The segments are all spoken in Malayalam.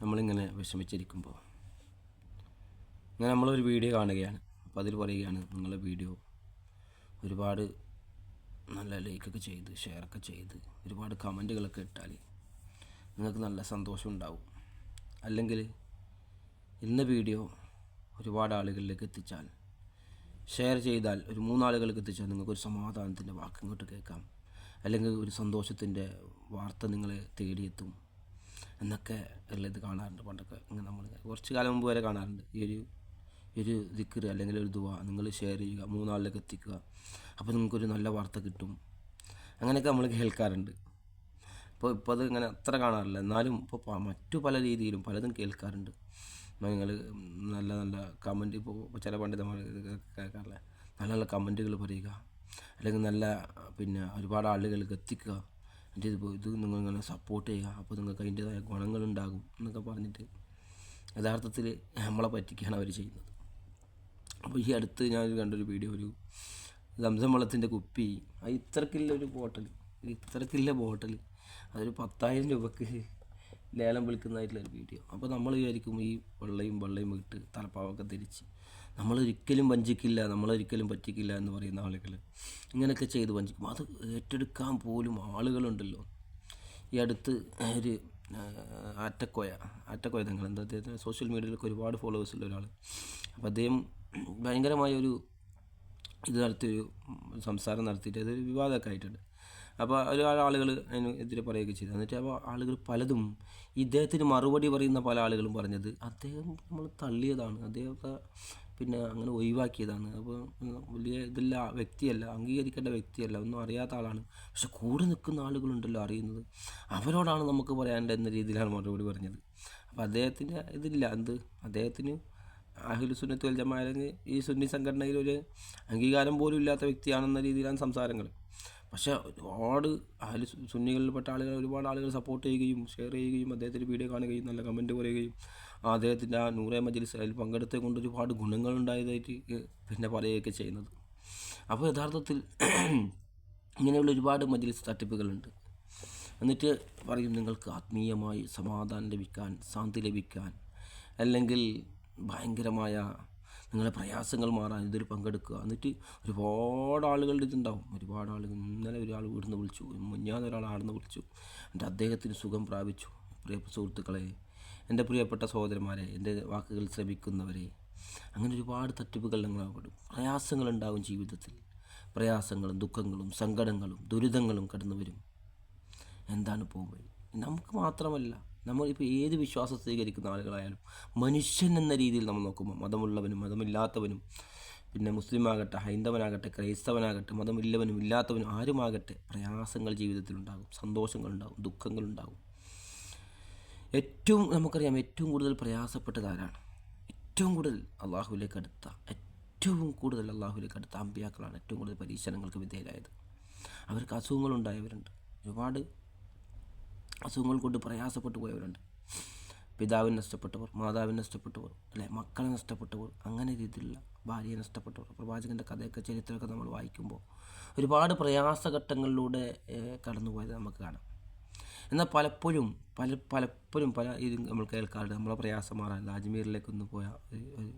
നമ്മളിങ്ങനെ വിഷമിച്ചിരിക്കുമ്പോൾ ഇങ്ങനെ നമ്മളൊരു വീഡിയോ കാണുകയാണ്. അപ്പോൾ അതിൽ പറയുകയാണ് നിങ്ങളുടെ വീഡിയോ ഒരുപാട് നല്ല ലൈക്കൊക്കെ ചെയ്ത് ഷെയറൊക്കെ ചെയ്ത് ഒരുപാട് കമന്റുകളൊക്കെ ഇട്ടാൽ നിങ്ങൾക്ക് നല്ല സന്തോഷം ഉണ്ടാവും. അല്ലെങ്കിൽ ഇന്ന വീഡിയോ ഒരുപാട് ആളുകളിലേക്ക് എത്തിച്ചാൽ ഷെയർ ചെയ്താൽ ഒരു മൂന്നാളുകൾക്ക് എത്തിച്ചാൽ നിങ്ങൾക്കൊരു സമാധാനത്തിന്റെ വാക്ക് ഇങ്ങോട്ട് കേൾക്കാം. അല്ലെങ്കിൽ ഒരു സന്തോഷത്തിന്റെ വാർത്ത നിങ്ങളെ തേടിയെത്തും. എന്നൊക്കെ ഉള്ളത് കാണാറുണ്ട്. പണ്ടൊക്കെ ഇങ്ങനെ നമ്മൾ കുറച്ച് കാലം മുമ്പ് വരെ കാണാറുണ്ട്. ഈ ഒരു ഒരു ദിക്കർ അല്ലെങ്കിൽ ഒരു ദുവ നിങ്ങൾ ഷെയർ ചെയ്യുക മൂന്നാളിലേക്ക് എത്തിക്കുക. അപ്പോൾ നിങ്ങൾക്കൊരു നല്ല വാർത്ത കിട്ടും. അങ്ങനെയൊക്കെ നമ്മൾ കേൾക്കാറുണ്ട്. ഇപ്പോൾ ഇപ്പോൾ അത് ഇങ്ങനെ അത്ര കാണാറില്ല. എന്നാലും ഇപ്പോൾ മറ്റു പല രീതിയിലും പലതും കേൾക്കാറുണ്ട്. നിങ്ങൾ നല്ല നല്ല കമന്റ് ഇപ്പോൾ ചില പണ്ഡിതന്മാർ കേൾക്കാറില്ല? നല്ല നല്ല കമന്റുകൾ പറയുക. അല്ലെങ്കിൽ നല്ല പിന്നെ ഒരുപാട് ആളുകൾക്ക് എത്തിക്കുക. എന്നിട്ട് ഇത് ഇത് നിങ്ങൾ ഇങ്ങനെ സപ്പോർട്ട് ചെയ്യുക. അപ്പോൾ നിങ്ങൾക്ക് അതിന്റേതായ ഗുണങ്ങളുണ്ടാകും എന്നൊക്കെ പറഞ്ഞിട്ട് യഥാർത്ഥത്തിൽ നമ്മളെ പറ്റിക്കുകയാണ് അവർ ചെയ്യുന്നത്. അപ്പോൾ ഈ അടുത്ത് ഞാൻ കണ്ടൊരു വീഡിയോ ഒരു ലംസം വെള്ളത്തിന്റെ കുപ്പി. അത് ഇത്രക്കില്ല ഒരു ബോട്ടൽ ഇത്രക്കില്ല ബോട്ടൽ അതൊരു പത്തായിരം രൂപക്ക് ലേലം വിളിക്കുന്നതായിട്ടുള്ള ഒരു വീഡിയോ അപ്പോൾ നമ്മൾ വിചാരിക്കും ഈ വെള്ളയും വെള്ളയും ഇട്ട് തലപ്പാവൊക്കെ ധരിച്ച് നമ്മളൊരിക്കലും വഞ്ചിക്കില്ല നമ്മളൊരിക്കലും പറ്റിക്കില്ല എന്ന് പറയുന്ന ആളുകൾ ഇങ്ങനെയൊക്കെ ചെയ്ത് വഞ്ചിക്കും. അത് ഏറ്റെടുക്കാൻ പോലും ആളുകളുണ്ടല്ലോ. ഈ അടുത്ത് ഒരു ആറ്റക്കോയ ആറ്റക്കോയ നിങ്ങൾ എന്താ അദ്ദേഹത്തിന് സോഷ്യൽ മീഡിയയിലൊക്കെ ഒരുപാട് ഫോളോവേഴ്സ് ഉള്ള ഒരാൾ അപ്പോൾ അദ്ദേഹം ഭയങ്കരമായൊരു ഇത് നടത്തിയൊരു സംസാരം നടത്തിയിട്ട് അതൊരു വിവാദമൊക്കെ ആയിട്ടുണ്ട്. അപ്പോൾ ഒരുപാട് ആളുകൾ അതിന് എതിരെ പറയുകയൊക്കെ ചെയ്തു. എന്നിട്ട് അപ്പോൾ ആളുകൾ പലതും ഇദ്ദേഹത്തിന് മറുപടി പറയുന്ന പല ആളുകളും പറഞ്ഞത് അദ്ദേഹം നമ്മൾ തള്ളിയതാണ്. അദ്ദേഹത്തെ പിന്നെ അങ്ങനെ ഒഴിവാക്കിയതാണ്. അപ്പോൾ വലിയ ഇതില്ല വ്യക്തിയല്ല അംഗീകരിക്കേണ്ട വ്യക്തിയല്ല ഒന്നും അറിയാത്ത ആളാണ്. പക്ഷെ കൂടെ നിൽക്കുന്ന ആളുകളുണ്ടല്ലോ അറിയുന്നത്. അവരോടാണ് നമുക്ക് പറയാനുണ്ട് എന്ന രീതിയിലാണ് മറുപടി പറഞ്ഞത്. അപ്പോൾ അദ്ദേഹത്തിന്റെ ഇതില്ല എന്ത്? അദ്ദേഹത്തിന് അഹിൽ സുന്നത്ത് വൽ ജമാ ഈ സുന്നി സംഘടനയിൽ ഒരു അംഗീകാരം പോലും ഇല്ലാത്ത വ്യക്തിയാണെന്ന രീതിയിലാണ് സംസാരങ്ങൾ പക്ഷേ ഒരുപാട് അഹൽ സുന്നികളിൽപ്പെട്ട ആളുകൾ ഒരുപാട് ആളുകൾ സപ്പോർട്ട് ചെയ്യുകയും ഷെയർ ചെയ്യുകയും അദ്ദേഹത്തിന്റെ വീഡിയോ കാണുകയും നല്ല കമന്റ് പറയുകയും അദ്ദേഹത്തിന്റെ ആ നൂറേ മജ്ലിസ് അതിൽ പങ്കെടുത്തുകൊണ്ട് കൊണ്ട് ഒരുപാട് ഗുണങ്ങളുണ്ടായതായിട്ട് പിന്നെ പറയുകയൊക്കെ ചെയ്യുന്നത്. അപ്പോൾ യഥാർത്ഥത്തിൽ ഇങ്ങനെയുള്ള ഒരുപാട് മജ്ലിസ് തട്ടിപ്പുകളുണ്ട്. എന്നിട്ട് പറയും നിങ്ങൾക്ക് ആത്മീയമായി സമാധാനം ലഭിക്കാൻ ശാന്തി ലഭിക്കാൻ അല്ലെങ്കിൽ ഭയങ്കരമായ നിങ്ങളെ പ്രയാസങ്ങൾ മാറാൻ ഇതിൽ പങ്കെടുക്കുക. എന്നിട്ട് ഒരുപാട് ആളുകളുടെ ഇതുണ്ടാവും. ഒരുപാട് ആളുകൾ ഇന്നലെ ഒരാൾ ഇവിടുന്ന് വിളിച്ചു മുഞ്ഞാന്ന് ഒരാൾ ആടുന്ന് വിളിച്ചു. എന്റെ അദ്ദേഹത്തിന് സുഖം പ്രാപിച്ചു. പ്രിയ സുഹൃത്തുക്കളെ എന്റെ പ്രിയപ്പെട്ട സഹോദരന്മാരെ എന്റെ വാക്കുകൾ ശ്രമിക്കുന്നവരെ അങ്ങനെ ഒരുപാട് തട്ടിപ്പുകൾ നിങ്ങളാവപ്പെടും പ്രയാസങ്ങളുണ്ടാകും ജീവിതത്തിൽ. പ്രയാസങ്ങളും ദുഃഖങ്ങളും സങ്കടങ്ങളും ദുരിതങ്ങളും കടന്നു വരും. എന്താണ് പോകുന്നത് നമുക്ക് മാത്രമല്ല നമ്മളിപ്പോൾ ഏത് വിശ്വാസം സ്വീകരിക്കുന്ന ആളുകളായാലും മനുഷ്യൻ എന്ന രീതിയിൽ നമ്മൾ നോക്കുമ്പോൾ മതമുള്ളവനും മതമില്ലാത്തവനും പിന്നെ മുസ്ലിം ആകട്ടെ ഹൈന്ദവനാകട്ടെ ക്രൈസ്തവനാകട്ടെ മതമില്ലവനും ഇല്ലാത്തവനും ആരുമാകട്ടെ പ്രയാസങ്ങൾ ജീവിതത്തിലുണ്ടാകും. സന്തോഷങ്ങളുണ്ടാകും ദുഃഖങ്ങളുണ്ടാകും. ഏറ്റവും നമുക്കറിയാം ഏറ്റവും കൂടുതൽ പ്രയാസപ്പെട്ടത് ആരാണ് ഏറ്റവും കൂടുതൽ അള്ളാഹുവിലേക്ക് അടുത്ത ഏറ്റവും കൂടുതൽ അള്ളാഹുവിലേക്ക് അടുത്ത അമ്പിയാക്കളാണ് ഏറ്റവും കൂടുതൽ പരീക്ഷണങ്ങൾക്ക് വിധേയരായത്. അവർക്ക് അസുഖങ്ങളുണ്ടായവരുണ്ട്. ഒരുപാട് അസുഖങ്ങൾ കൊണ്ട് പ്രയാസപ്പെട്ടു പോയവരുണ്ട്. പിതാവിന് നഷ്ടപ്പെട്ടവർ മാതാവിന് നഷ്ടപ്പെട്ടവർ അല്ലെ മക്കളെ നഷ്ടപ്പെട്ടവർ അങ്ങനെ രീതിയിലുള്ള ഭാര്യയെ നഷ്ടപ്പെട്ടവർ പ്രവാചകന്റെ കഥയൊക്കെ ചരിത്രമൊക്കെ നമ്മൾ വായിക്കുമ്പോൾ ഒരുപാട് പ്രയാസഘട്ടങ്ങളിലൂടെ കടന്നുപോയത് നമുക്ക് കാണാം. എന്നാൽ പലപ്പോഴും പല പലപ്പോഴും പല ഇത് നമ്മൾ കേൾക്കാറുണ്ട്. നമ്മളെ പ്രയാസം അജ്മീറിലേക്ക് ഒന്ന് പോയാൽ ഒരു- ഒരു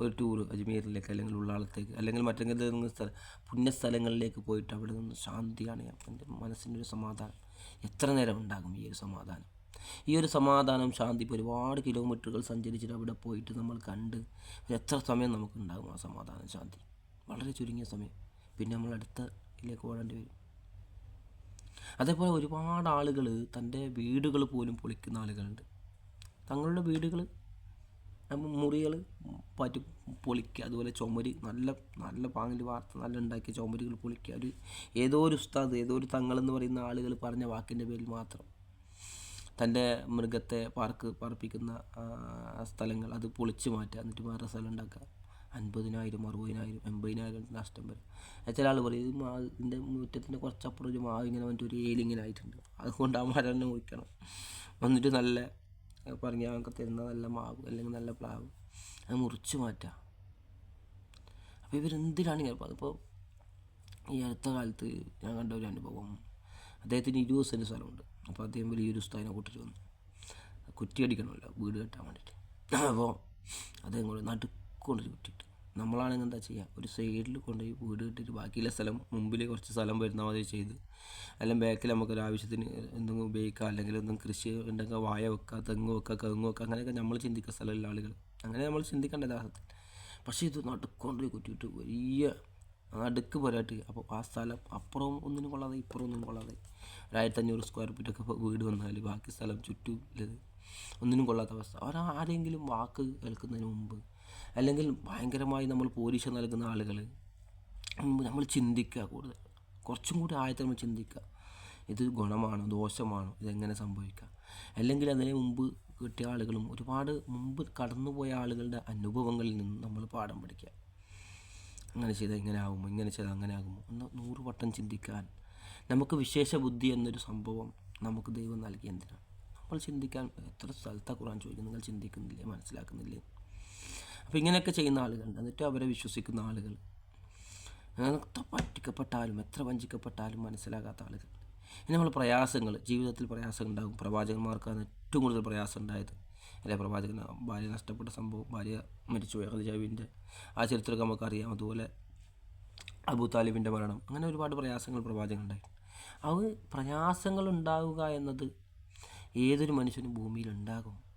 ഒരു ടൂറ് അജ്മീറിലേക്ക് അല്ലെങ്കിൽ ഉള്ളാളത്തേക്ക് അല്ലെങ്കിൽ മറ്റെങ്കിലും സ്ഥലം പുണ്യസ്ഥലങ്ങളിലേക്ക് പോയിട്ട് അവിടെ നിന്ന് ശാന്തിയാണ് എന്റെ മനസ്സിന്റെ ഒരു സമാധാനം. എത്ര നേരം ഉണ്ടാകും ഈ ഒരു സമാധാനം? ഈ ഒരു സമാധാനം ശാന്തി ഇപ്പോൾ ഒരുപാട് കിലോമീറ്ററുകൾ സഞ്ചരിച്ചിട്ട് അവിടെ പോയിട്ട് നമ്മൾ കണ്ട് എത്ര സമയം നമുക്കുണ്ടാകും ആ സമാധാനം ശാന്തി? വളരെ ചുരുങ്ങിയ സമയം. പിന്നെ നമ്മൾ അടുത്ത ഇതിലേക്ക് ഓടേണ്ടി വരും. അതേപോലെ ഒരുപാട് ആളുകൾ തന്റെ വീടുകൾ പോലും പൊളിക്കുന്ന ആളുകളുണ്ട്. തങ്ങളുടെ വീടുകൾ മുറികൾ പറ്റി പൊളിക്കുക. അതുപോലെ ചുമര് നല്ല നല്ല പാങ്ങിൽ വാർത്ത നല്ല ഉണ്ടാക്കിയ ചുമരുകൾ പൊളിക്കുക. ഒരു ഏതോ ഒരു ഉസ്താദ് ഏതോ ഒരു തങ്ങളെന്ന് പറയുന്ന ആളുകൾ പറഞ്ഞ വാക്കിന്റെ പേരിൽ മാത്രം തന്റെ മൃഗത്തെ പാർക്ക് പാർപ്പിക്കുന്ന സ്ഥലങ്ങൾ അത് പൊളിച്ച് മാറ്റുക. എന്നിട്ട് വേറെ സ്ഥലം ഉണ്ടാക്കുക. അൻപതിനായിരം അറുപതിനായിരം എൺപതിനായിരം നഷ്ടം വരും. ചില ആൾ പറയും ഇത് മാ ഇതിന്റെ മുറ്റത്തിന്റെ കുറച്ചപ്പുറം ഒരു മാവ് ഇങ്ങനെ വന്നിട്ട് ഒരു ഏലിങ്ങനെ ആയിട്ടുണ്ട്. അതുകൊണ്ട് ആ മരം തന്നെ മുറിക്കണം. വന്നിട്ട് നല്ല പറഞ്ഞ ഞങ്ങൾക്ക് തരുന്ന നല്ല മാവ് അല്ലെങ്കിൽ നല്ല പ്ലാവ് അത് മുറിച്ച് മാറ്റാം. അപ്പോൾ ഇവരെന്തിനാണ് ഇങ്ങനെ അതിപ്പോൾ ഈ അടുത്ത കാലത്ത് ഞാൻ കണ്ട ഒരു അനുഭവം. അദ്ദേഹത്തിന് ഇരുപത് സെന്റ് സ്ഥലമുണ്ട്. അപ്പോൾ അദ്ദേഹം വലിയൊരു ഉസ്താദിനെ കൂട്ടിട്ട് വന്നു. കുറ്റിയടിക്കണമല്ലോ വീട് കെട്ടാൻ വേണ്ടിയിട്ട് അപ്പോൾ അതങ്ങോട്ട് നടുക്കൊണ്ടൊരു വിട്ടിട്ട്. നമ്മളാണെങ്കിൽ എന്താ ചെയ്യുക ഒരു സൈഡിൽ കൊണ്ടുപോയി വീട് കിട്ടിയിട്ട് ബാക്കിയുള്ള സ്ഥലം മുമ്പിൽ കുറച്ച് സ്ഥലം വരുന്ന മാതിരി ചെയ്ത് അല്ലെങ്കിൽ ബാക്കിൽ നമുക്ക് ഒരു ആവശ്യത്തിന് എന്തെങ്കിലും ഉപയോഗിക്കുക അല്ലെങ്കിൽ എന്തെങ്കിലും കൃഷി ഉണ്ടെങ്കിൽ വായ വെക്കുക തെങ്ങ് വെക്കുക കവുങ്ങ് വെക്കുക അങ്ങനെയൊക്കെ നമ്മൾ ചിന്തിക്കുന്ന സ്ഥലമുള്ള ആളുകൾ. അങ്ങനെ നമ്മൾ ചിന്തിക്കേണ്ട യഥാർത്ഥത്തിൽ പക്ഷേ ഇത് നടുക്കൊണ്ടുപോയി കുറ്റിയിട്ട് വലിയ അടുക്ക് പോരാട്ട്. അപ്പോൾ ആ സ്ഥലം അപ്പുറവും ഒന്നിനും കൊള്ളാതെ ഇപ്പുറം ഒന്നിനും കൊള്ളാതെ. ഒരു ആയിരത്തഞ്ഞൂറ് സ്ക്വയർ ഫീറ്റൊക്കെ വീട് വന്നാൽ ബാക്കി സ്ഥലം ചുറ്റും ഉള്ളത് ഒന്നിനും കൊള്ളാത്ത അവസ്ഥ. അവർ ആരെങ്കിലും വാക്ക് കേൾക്കുന്നതിന് മുമ്പ് അല്ലെങ്കിൽ ഭയങ്കരമായി നമ്മൾ പോലീശ നൽകുന്ന ആളുകൾ നമ്മൾ ചിന്തിക്കുക കൂടുതൽ. കുറച്ചും കൂടി ആയത്തിൽ നമ്മൾ ചിന്തിക്കുക. ഇത് ഗുണമാണോ ദോഷമാണോ ഇതെങ്ങനെ സംഭവിക്കുക? അല്ലെങ്കിൽ അതിനു മുമ്പ് കിട്ടിയ ആളുകളും ഒരുപാട് മുമ്പ് കടന്നുപോയ ആളുകളുടെ അനുഭവങ്ങളിൽ നിന്ന് നമ്മൾ പാഠം പഠിക്കുക. അങ്ങനെ ചെയ്താൽ ഇങ്ങനെ ആകുമോ ഇങ്ങനെ ചെയ്താൽ അങ്ങനെ ആകുമോ ഒന്ന് നൂറ് വട്ടം ചിന്തിക്കാൻ. നമുക്ക് വിശേഷ ബുദ്ധി എന്നൊരു സംഭവം നമുക്ക് ദൈവം നൽകി എന്തിനാണ്? നമ്മൾ ചിന്തിക്കാൻ എത്ര സ്ഥലത്താണ് ഖുറാൻ ചോദിക്കുന്നത്? നിങ്ങൾ ചിന്തിക്കുന്നില്ലേ? മനസ്സിലാക്കുന്നില്ലേ? അപ്പോൾ ഇങ്ങനെയൊക്കെ ചെയ്യുന്ന ആളുകളുണ്ട്. എന്നിട്ട് അവരെ വിശ്വസിക്കുന്ന ആളുകൾ. എത്ര പറ്റിക്കപ്പെട്ടാലും എത്ര വഞ്ചിക്കപ്പെട്ടാലും മനസ്സിലാകാത്ത ആളുകൾ. ഇനി നമ്മൾ പ്രയാസങ്ങൾ ജീവിതത്തിൽ പ്രയാസം ഉണ്ടാകും. പ്രവാചകന്മാർക്കാണ് ഏറ്റവും കൂടുതൽ പ്രയാസം ഉണ്ടായത്. അല്ലെ? പ്രവാചകൻ ഭാര്യ നഷ്ടപ്പെട്ട സംഭവം ഭാര്യ മരിച്ചുപോയ ഖദീജാവിന്റെ ആ ചരിത്രമൊക്കെ നമുക്കറിയാം. അതുപോലെ അബു താലിബിന്റെ മരണം. അങ്ങനെ ഒരുപാട് പ്രയാസങ്ങൾ പ്രവാചകനുണ്ടായി. അത് പ്രയാസങ്ങൾ ഉണ്ടാവുക എന്നത് ഏതൊരു മനുഷ്യനും ഭൂമിയിൽ ഉണ്ടാകും.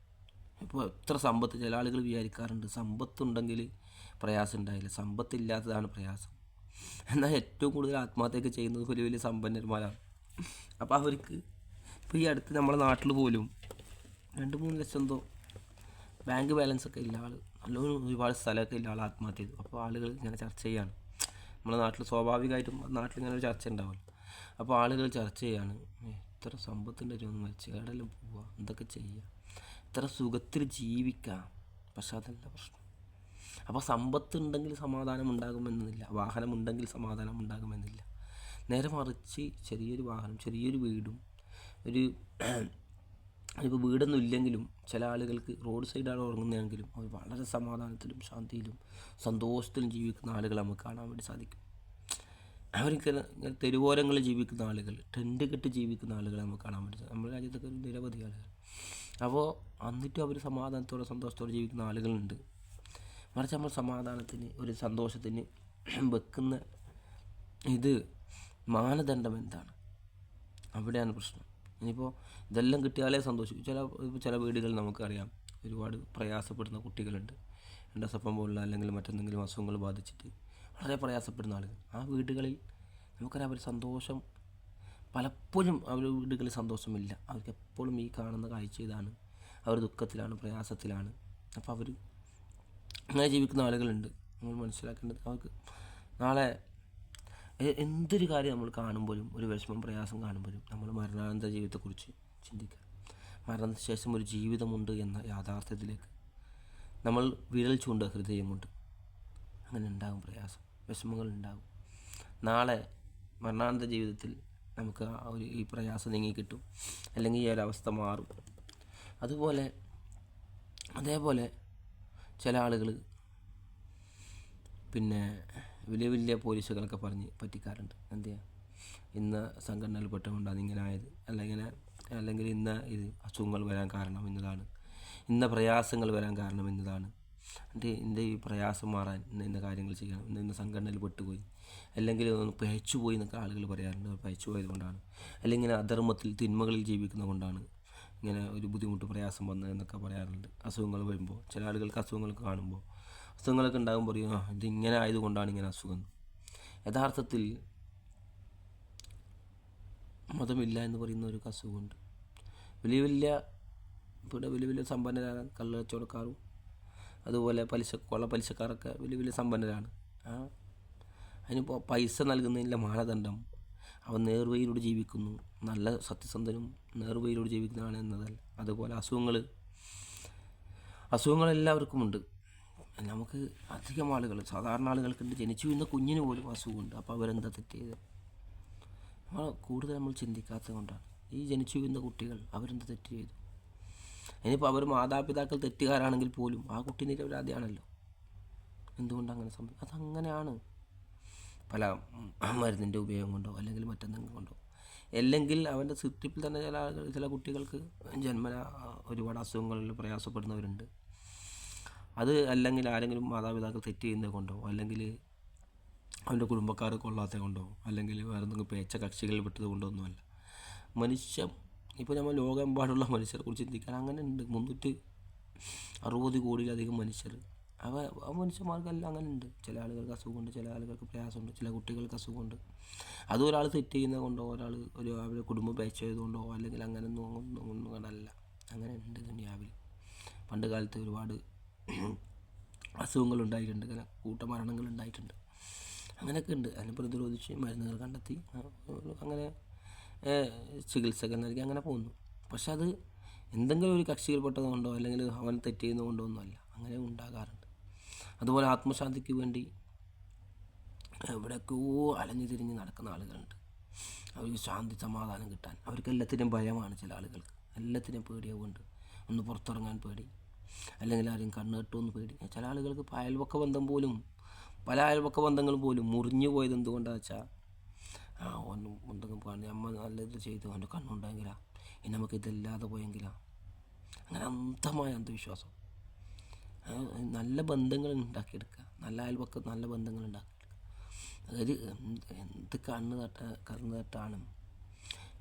ഇപ്പോൾ എത്ര സമ്പത്ത് ചില ആളുകൾ വിചാരിക്കാറുണ്ട്. സമ്പത്തുണ്ടെങ്കിൽ പ്രയാസം ഉണ്ടായില്ല സമ്പത്തില്ലാത്തതാണ് പ്രയാസം. എന്നാൽ ഏറ്റവും കൂടുതൽ ആത്മഹത്യയൊക്കെ ചെയ്യുന്നത് വലിയ വലിയ സമ്പന്നന്മാരാണ്. അപ്പോൾ അവർക്ക് ഇപ്പോൾ ഈ അടുത്ത് നമ്മുടെ നാട്ടിൽ പോലും രണ്ട് മൂന്ന് ലക്ഷം എന്തോ ബാങ്ക് ബാലൻസ് ഒക്കെ ഇല്ല. ആൾ നല്ലോണം ഒരുപാട് സ്ഥലമൊക്കെ ഇല്ല. ആൾ ആത്മഹത്യ ചെയ്തു. അപ്പോൾ ആളുകൾ ഇങ്ങനെ ചർച്ച ചെയ്യാണ്. നമ്മുടെ നാട്ടിൽ സ്വാഭാവികമായിട്ടും നാട്ടിൽ ഇങ്ങനെ ഒരു ചർച്ച ഉണ്ടാവുമല്ലോ അപ്പോൾ ആളുകൾ ചർച്ച ചെയ്യാണ്. എത്ര സമ്പത്തിന്റെ ഒരു മരിച്ചു കേടെല്ലാം പോവുക. എന്തൊക്കെ ചെയ്യുക ഇത്ര സുഖത്തിൽ ജീവിക്കാം. പക്ഷെ അതല്ല പ്രശ്നം. അപ്പോൾ സമ്പത്ത് ഉണ്ടെങ്കിൽ സമാധാനം ഉണ്ടാകുമെന്നില്ല വാഹനമുണ്ടെങ്കിൽ സമാധാനം ഉണ്ടാകുമെന്നില്ല നേരെ മറിച്ച് ചെറിയൊരു വാഹനം ചെറിയൊരു വീടും ഒരു ഇപ്പോൾ വീടൊന്നും ഇല്ലെങ്കിലും ചില ആളുകൾക്ക് റോഡ് സൈഡാണ് ഉറങ്ങുന്നതെങ്കിലും അവർ വളരെ സമാധാനത്തിലും ശാന്തിയിലും സന്തോഷത്തിലും ജീവിക്കുന്ന ആളുകളെ നമുക്ക് കാണാൻ വേണ്ടി സാധിക്കും. അവർക്ക് ഇങ്ങനെ തെരുവോരങ്ങളിൽ ജീവിക്കുന്ന ആളുകൾ ടെന്റ് കെട്ടി ജീവിക്കുന്ന ആളുകളെ നമുക്ക് കാണാൻ വേണ്ടി സാധിക്കും. നമ്മുടെ രാജ്യത്തൊക്കെ നിരവധി ആളുകൾ. അപ്പോൾ എന്നിട്ടും അവർ സമാധാനത്തോടെ സന്തോഷത്തോടെ ജീവിക്കുന്ന ആളുകളുണ്ട്. മറിച്ച് നമ്മൾ സമാധാനത്തിന് ഒരു സന്തോഷത്തിന് വെക്കുന്ന ഇത് മാനദണ്ഡം എന്താണ്? അവിടെയാണ് പ്രശ്നം. ഇനിയിപ്പോൾ ഇതെല്ലാം കിട്ടിയാലേ സന്തോഷിക്കും. ചില ചില വീടുകളിൽ നമുക്കറിയാം. ഒരുപാട് പ്രയാസപ്പെടുന്ന കുട്ടികളുണ്ട്. എൻഡസപ്പം പോലുള്ള അല്ലെങ്കിൽ മറ്റെന്തെങ്കിലും അസുഖങ്ങൾ ബാധിച്ചിട്ട് വളരെ പ്രയാസപ്പെടുന്ന ആളുകൾ. ആ വീടുകളിൽ നമുക്കറിയാം അവർ സന്തോഷം പലപ്പോഴും വീടുകളിൽ സന്തോഷമില്ല. അവർക്ക് എപ്പോഴും ഈ കാണുന്ന കാഴ്ച ഇതാണ്. അവർ ദുഃഖത്തിലാണ് പ്രയാസത്തിലാണ്. അപ്പോൾ അവർ അങ്ങനെ ജീവിക്കുന്ന ആളുകളുണ്ട്. നമ്മൾ മനസ്സിലാക്കേണ്ടത് അവർക്ക് നാളെ എന്തൊരു കാര്യം നമ്മൾ കാണുമ്പോഴും ഒരു വിഷമം പ്രയാസം കാണുമ്പോഴും നമ്മൾ മരണാനന്തര ജീവിതത്തെക്കുറിച്ച് ചിന്തിക്കുക. മരണത്തിന് ശേഷം ഒരു ജീവിതമുണ്ട് എന്ന യാഥാർത്ഥ്യത്തിലേക്ക് നമ്മൾ വിരൽ ചൂണ്ട ഹൃദയമുണ്ട് അങ്ങനെ ഉണ്ടാകും പ്രയാസം. വിഷമങ്ങൾ ഉണ്ടാകും. നാളെ മരണാനന്തര ജീവിതത്തിൽ നമുക്ക് ആ ഒരു ഈ പ്രയാസം നീങ്ങി കിട്ടും. അല്ലെങ്കിൽ ഈ ഒരവസ്ഥ മാറും. അതുപോലെ അതേപോലെ ചില ആളുകൾ പിന്നെ വലിയ വലിയ പോലീസുകളൊക്കെ പറഞ്ഞ് പറ്റിക്കാറുണ്ട്. എന്ത് ചെയ്യാ ഇന്ന സംഘടനയിൽ പെട്ടുകൊണ്ടാണ് ഇങ്ങനെ ആയത്. അല്ലെങ്കിൽ അല്ലെങ്കിൽ ഇന്ന ഇത് അസുഖങ്ങൾ വരാൻ കാരണം എന്നതാണ്. ഇന്ന പ്രയാസങ്ങൾ വരാൻ കാരണം ഇന്നതാണ് എന്റെ എന്റെ ഈ പ്രയാസം മാറാൻ ഇന്ന ഇന്ന കാര്യങ്ങൾ ചെയ്യണം ഇന്ന ഇന്ന സംഘടനയിൽ പെട്ടുപോയി? അല്ലെങ്കിൽ ഒന്ന് പയച്ചു പോയി എന്നൊക്കെ ആളുകൾ പറയാറുണ്ട്. അവർ പയച്ചു പോയത് കൊണ്ടാണ്. അല്ലെങ്കിൽ അധർമ്മത്തിൽ തിന്മകളിൽ ജീവിക്കുന്നത് കൊണ്ടാണ് ഇങ്ങനെ ഒരു ബുദ്ധിമുട്ട് പ്രയാസം വന്നത് എന്നൊക്കെ പറയാറുണ്ട്. അസുഖങ്ങൾ വരുമ്പോൾ ചില ആളുകൾക്ക് അസുഖങ്ങൾ കാണുമ്പോൾ അസുഖങ്ങളൊക്കെ ഉണ്ടാകുമ്പോൾ പറയും ഇത് ഇങ്ങനെ ആയതുകൊണ്ടാണ് ഇങ്ങനെ അസുഖം. യഥാർത്ഥത്തിൽ മതമില്ല എന്ന് പറയുന്ന ഒരു അസുഖമുണ്ട്. വലിയ വലിയ ഇവിടെ വലിയ വലിയ സമ്പന്നരാണ് കള്ളക്കച്ചവടക്കാരും അതുപോലെ പലിശ കൊള്ള പലിശക്കാരൊക്കെ വലിയ വലിയ സമ്പന്നരാണ്. അതിന് പൈസ നൽകുന്നതിന്റെ മാനദണ്ഡം അവൻ നേർവയിലൂടെ ജീവിക്കുന്നു. നല്ല സത്യസന്ധനും നേർവയിലൂടെ ജീവിക്കുന്നതാണ് എന്നതല്ല അതുപോലെ അസുഖങ്ങൾ അസുഖങ്ങൾ എല്ലാവർക്കും ഉണ്ട്. നമുക്ക് അധികം ആളുകൾ സാധാരണ ആളുകൾക്കുണ്ട്. ജനിച്ചു വീഴുന്ന കുഞ്ഞിന് പോലും അസുഖമുണ്ട്. അപ്പോൾ അവരെന്താ തെറ്റ് ചെയ്തത് നമ്മൾ കൂടുതൽ നമ്മൾ ചിന്തിക്കാത്തത് കൊണ്ടാണ്. ഈ ജനിച്ചു വീഴുന്ന കുട്ടികൾ അവരെന്താ തെറ്റ് ചെയ്തു? ഇനിയിപ്പോൾ അവർ മാതാപിതാക്കൾ തെറ്റുകാരാണെങ്കിൽ പോലും ആ കുട്ടി നിരപരാധിയാണല്ലോ. എന്തുകൊണ്ട് അങ്ങനെ അതങ്ങനെയാണ്. പല മരുന്നിന്റെ ഉപയോഗം കൊണ്ടോ അല്ലെങ്കിൽ മറ്റെന്തെങ്കിലും കൊണ്ടോ. അല്ലെങ്കിൽ അവന്റെ സിത്തിപ്പിൽ തന്നെ ചില ആളുകൾ ചില കുട്ടികൾക്ക് ജന്മന ഒരുപാട് അസുഖങ്ങളിൽ പ്രയാസപ്പെടുന്നവരുണ്ട്. അത് അല്ലെങ്കിൽ ആരെങ്കിലും മാതാപിതാക്കൾ തെറ്റ് ചെയ്യുന്നത് കൊണ്ടോ അല്ലെങ്കിൽ അവന്റെ കുടുംബക്കാർ കൊള്ളാത്തത് കൊണ്ടോ അല്ലെങ്കിൽ വേറെ എന്തെങ്കിലും പേച്ച കക്ഷികളിൽ പെട്ടത് കൊണ്ടോ ഒന്നുമല്ല. മനുഷ്യം ഇപ്പോൾ നമ്മൾ ലോകമെമ്പാടുള്ള മനുഷ്യരെ കുറിച്ച് ചിന്തിക്കാൻ അങ്ങനെ ഉണ്ട്. മുന്നൂറ്റി അറുപത് കോടിയിലധികം മനുഷ്യർ. അവ ആ മനുഷ്യന്മാർക്കെല്ലാം അങ്ങനെ ഉണ്ട്. ചില ആളുകൾക്ക് അസുഖമുണ്ട് ചില ആളുകൾക്ക് പ്രയാസമുണ്ട് ചില കുട്ടികൾക്ക് അസുഖമുണ്ട്. അത് ഒരാൾ തെറ്റ് ചെയ്യുന്നത് കൊണ്ടോ ഒരാൾ ഒരു അവരുടെ കുടുംബം പേച്ച ചെയ്തുകൊണ്ടോ അല്ലെങ്കിൽ അങ്ങനെ ഒന്നും അങ്ങനെ ഉണ്ട് ദുനിയാവിൽ. പണ്ട് കാലത്ത് ഒരുപാട് അസുഖങ്ങൾ ഉണ്ടായിട്ടുണ്ട്. അങ്ങനെ കൂട്ടമരണങ്ങൾ ഉണ്ടായിട്ടുണ്ട്. അങ്ങനെയൊക്കെ ഉണ്ട്. അതിനെ പ്രതിരോധിച്ച് മരുന്നുകൾ കണ്ടെത്തി. അങ്ങനെ ചികിത്സകൾ നൽകി അങ്ങനെ പോകുന്നു. പക്ഷെ അത് എന്തെങ്കിലും ഒരു കക്ഷിയിൽപ്പെട്ടത് കൊണ്ടോ അല്ലെങ്കിൽ അവൻ തെറ്റ് ചെയ്യുന്നത് കൊണ്ടോ ഒന്നുമല്ല അങ്ങനെ ഉണ്ടാകാറുണ്ട്. അതുപോലെ ആത്മശാന്തിക്ക് വേണ്ടി എവിടെയൊക്കെയോ അലഞ്ഞു തിരിഞ്ഞ് നടക്കുന്ന ആളുകളുണ്ട്. അവർക്ക് ശാന്തി സമാധാനം കിട്ടാൻ. അവർക്ക് എല്ലാത്തിനും ഭയമാണ് ചില ആളുകൾക്ക്. എല്ലാത്തിനും പേടിയാവുണ്ട് ഒന്ന് പുറത്തിറങ്ങാൻ പേടി. അല്ലെങ്കിൽ ആരെയും കണ്ണ് കെട്ടുമെന്ന് പേടി. ചില ആളുകൾക്ക് ഇപ്പോൾ അയൽപക്ക ബന്ധം പോലും പല അയൽവക്ക ബന്ധങ്ങളും പോലും മുറിഞ്ഞു പോയത് എന്തുകൊണ്ടാണെന്ന് വെച്ചാൽ ഒന്നും എന്തെങ്കിലും പറഞ്ഞു അമ്മ നല്ലത് ചെയ്തു. അവന്റെ കണ്ണുണ്ടെങ്കിലാ ഇനി നമുക്ക് ഇതില്ലാതെ പോയെങ്കിലാ. അങ്ങനെ അന്ധമായ അന്ധവിശ്വാസം. നല്ല ബന്ധങ്ങൾ ഉണ്ടാക്കിയെടുക്കുക. നല്ല അയൽവക്ക നല്ല ബന്ധങ്ങൾ ഉണ്ടാക്കിയെടുക്കുക. അതായത് എന്ത് കണ്ണ് തട്ട കണ്ണ് തട്ടാണ്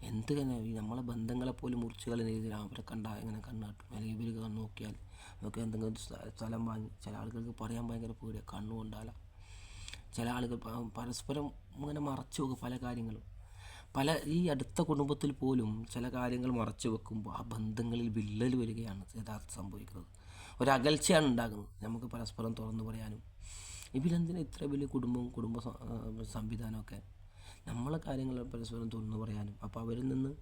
എന്ത് തന്നെ നമ്മളെ ബന്ധങ്ങളെ പോലും മുറിച്ച് കളയുന്ന രീതിയിൽ അവരെ കണ്ടാൽ ഇങ്ങനെ കണ്ണ് തട്ടും? അല്ലെങ്കിൽ ഇവർ നോക്കിയാൽ നമുക്ക് എന്തെങ്കിലും സ്ഥ- സ്ഥലം വാങ്ങി ചില ആളുകൾക്ക് പറയാൻ ഭയങ്കര പേടിയാണ് കണ്ണു ചില ആളുകൾ പരസ്പരം ഇങ്ങനെ മറച്ചു വെക്കും പല കാര്യങ്ങളും. പല ഈ അടുത്ത കുടുംബത്തിൽ പോലും ചില കാര്യങ്ങൾ മറച്ചു വെക്കുമ്പോൾ ആ ബന്ധങ്ങളിൽ വിള്ളൽ വരികയാണ് യഥാർത്ഥം സംഭവിക്കുന്നത്. ഒരകൽച്ചയാണ് ഉണ്ടാകുന്നത്. നമുക്ക് പരസ്പരം തുറന്നു പറയാനും. ഇവരെന്തിനാ ഇത്ര വലിയ കുടുംബ സ- സംവിധാനമൊക്കെ? നമ്മളെ കാര്യങ്ങൾ പരസ്പരം തുറന്നു പറയാനും. അപ്പോൾ അവരിൽ നിന്ന്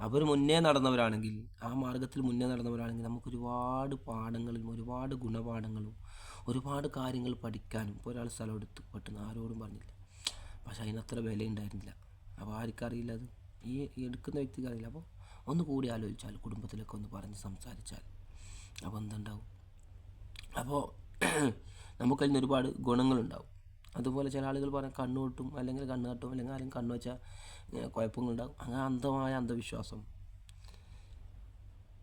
അവർ മുന്നേ നടന്നവരാണെങ്കിൽ ആ മാർഗത്തിൽ മുന്നേ നടന്നവരാണെങ്കിൽ നമുക്ക് ഒരുപാട് പാഠങ്ങളും ഒരുപാട് ഗുണപാഠങ്ങളും ഒരുപാട് കാര്യങ്ങൾ പഠിക്കാനും ഒരാൾ സ്ഥലം എടുത്ത് പെട്ടെന്ന് ആരോടും പറഞ്ഞില്ല. പക്ഷെ അതിനത്ര വില ഉണ്ടായിരുന്നില്ല അപ്പോൾ ആർക്കറിയില്ല അത്. ഈ എടുക്കുന്ന വ്യക്തിക്ക് അറിയില്ല. അപ്പോൾ ഒന്ന് കൂടി ആലോചിച്ചാൽ കുടുംബത്തിലൊക്കെ ഒന്ന് പറഞ്ഞ് സംസാരിച്ചാൽ അപ്പോൾ എന്തുണ്ടാവും അപ്പോൾ നമുക്കതിൽ നിന്ന് ഒരുപാട് ഗുണങ്ങളുണ്ടാവും. അതുപോലെ ചില ആളുകൾ പറയാം കണ്ണു കൊട്ടും അല്ലെങ്കിൽ കണ്ണ് അല്ലെങ്കിൽ ആരും കണ്ണു വെച്ചാൽ കുഴപ്പങ്ങളുണ്ടാവും. അങ്ങനെ അന്ധമായ അന്ധവിശ്വാസം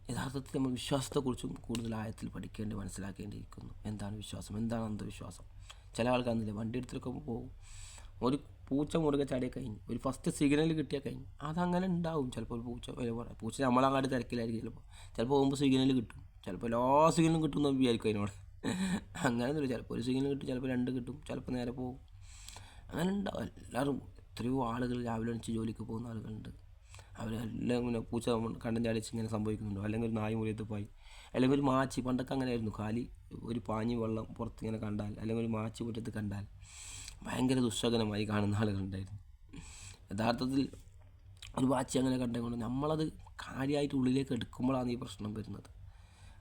യഥാർത്ഥത്തിൽ നമ്മൾ വിശ്വാസത്തെക്കുറിച്ചും കൂടുതൽ ആഴത്തിൽ പഠിക്കേണ്ടി മനസ്സിലാക്കേണ്ടിയിരിക്കുന്നു. എന്താണ് വിശ്വാസം? എന്താണ് അന്ധവിശ്വാസം? ചില ആൾക്കാരെന്നില്ല വണ്ടി എടുത്തിട്ടൊക്കെ പോകും. ഒരു പൂച്ച മുറുകെ ചാടിയ കഴിഞ്ഞു. ഒരു ഫസ്റ്റ് സിഗ്നൽ കിട്ടിയ കഴിഞ്ഞു. അതങ്ങനെ ഉണ്ടാവും. ചിലപ്പോൾ ഒരു പൂച്ച പറയാം. പൂച്ച നമ്മളങ്ങാട്ട് തിരക്കിലായിരിക്കും ചിലപ്പോൾ. ചിലപ്പോൾ പോകുമ്പോൾ സിഗ്നൽ കിട്ടും. ചിലപ്പോൾ എല്ലാ സിഗ്നലും കിട്ടും എന്ന് വിചാരിക്കും അതിനോട്. അങ്ങനെ ഒന്നുമില്ല. ചിലപ്പോൾ ഒരു സിഗ്നൽ കിട്ടും ചിലപ്പോൾ രണ്ട് കിട്ടും ചിലപ്പോൾ നേരെ പോകും. അങ്ങനെ ഉണ്ടാവും. എല്ലാവരും എത്രയോ ആളുകൾ രാവിലെ എണീച്ച് ജോലിക്ക് പോകുന്ന ആളുകളുണ്ട്. അവരെല്ലാം ഇങ്ങനെ പൂച്ച കണ്ടം ചാടിച്ച് ഇങ്ങനെ സംഭവിക്കുന്നുണ്ടോ. അല്ലെങ്കിൽ ഒരു നായ് മുറിയത്ത് പോയി. അല്ലെങ്കിൽ ഒരു മാച്ചി പണ്ടൊക്കെ അങ്ങനെയായിരുന്നു. കാലി ഒരു പാഞ്ഞി വെള്ളം പുറത്ത് ഇങ്ങനെ കണ്ടാൽ അല്ലെങ്കിൽ ഒരു മാച്ചി മുറ്റത്ത് കണ്ടാൽ ഭയങ്കര ദുസ്സഹനമായി കാണുന്ന ആളുകളുണ്ടായിരുന്നു യഥാർത്ഥത്തിൽ ഒരു വാച്ചി അങ്ങനെ കണ്ടുകൊണ്ട് നമ്മളത് കാര്യമായിട്ട് ഉള്ളിലേക്ക് എടുക്കുമ്പോഴാണ് ഈ പ്രശ്നം വരുന്നത്.